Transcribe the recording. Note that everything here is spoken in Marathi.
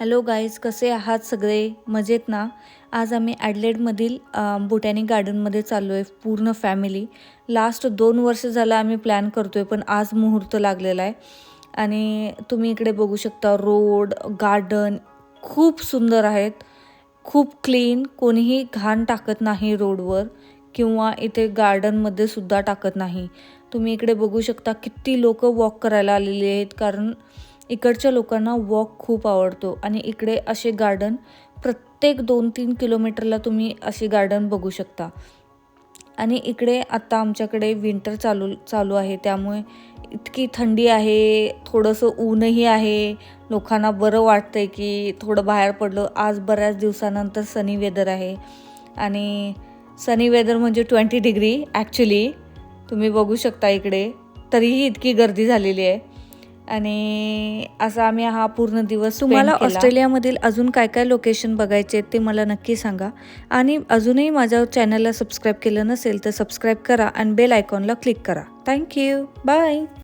हॅलो गाईज कसे आहात सगळे? मजेत ना? आज आम्ही ॲडलेडमधील बोटॅनिक गार्डनमध्ये चाललो आहे पूर्ण फॅमिली. लास्ट दोन वर्ष झालं आम्ही प्लॅन करतो आहे पण आज मुहूर्त लागलेला आहे. आणि तुम्ही इकडे बघू शकता रोड गार्डन खूप सुंदर आहेत. खूप क्लीन कोणीही घाण टाकत नाही रोडवर किंवा इथे गार्डनमध्ये सुद्धा टाकत नाही. तुम्ही इकडे बघू शकता किती लोक वॉक करायला आलेली आहेत कारण इकडच्या लोकांना वॉक खूप आवडतो. आणि इकडे असे गार्डन प्रत्येक दोन तीन किलोमीटरला तुम्ही असे गार्डन बघू शकता. आणि इकडे आत्ता आमच्याकडे विंटर चालू चालू आहे. त्यामुळे इतकी थंडी आहे थोडंसं ऊनही आहे. लोकांना बरं वाटतंय की थोडं बाहेर पडलं. आज बऱ्याच दिवसानंतर सनी वेदर आहे. आणि सनी वेदर म्हणजे ट्वेंटी डिग्री ॲक्च्युली तुम्ही बघू शकता इकडे. तरीही इतकी गर्दी झालेली आहे. आणि असा आम्ही हा पूर्ण दिवस तुम्हाला ऑस्ट्रेलियामधील अजून काय काय लोकेशन बघायचे ते मला नक्की सांगा. आणि अजूनही माझ्या चॅनलला सबस्क्राईब केलं नसेल तर सबस्क्राईब करा आणि बेल आयकॉनला क्लिक करा. Thank you bye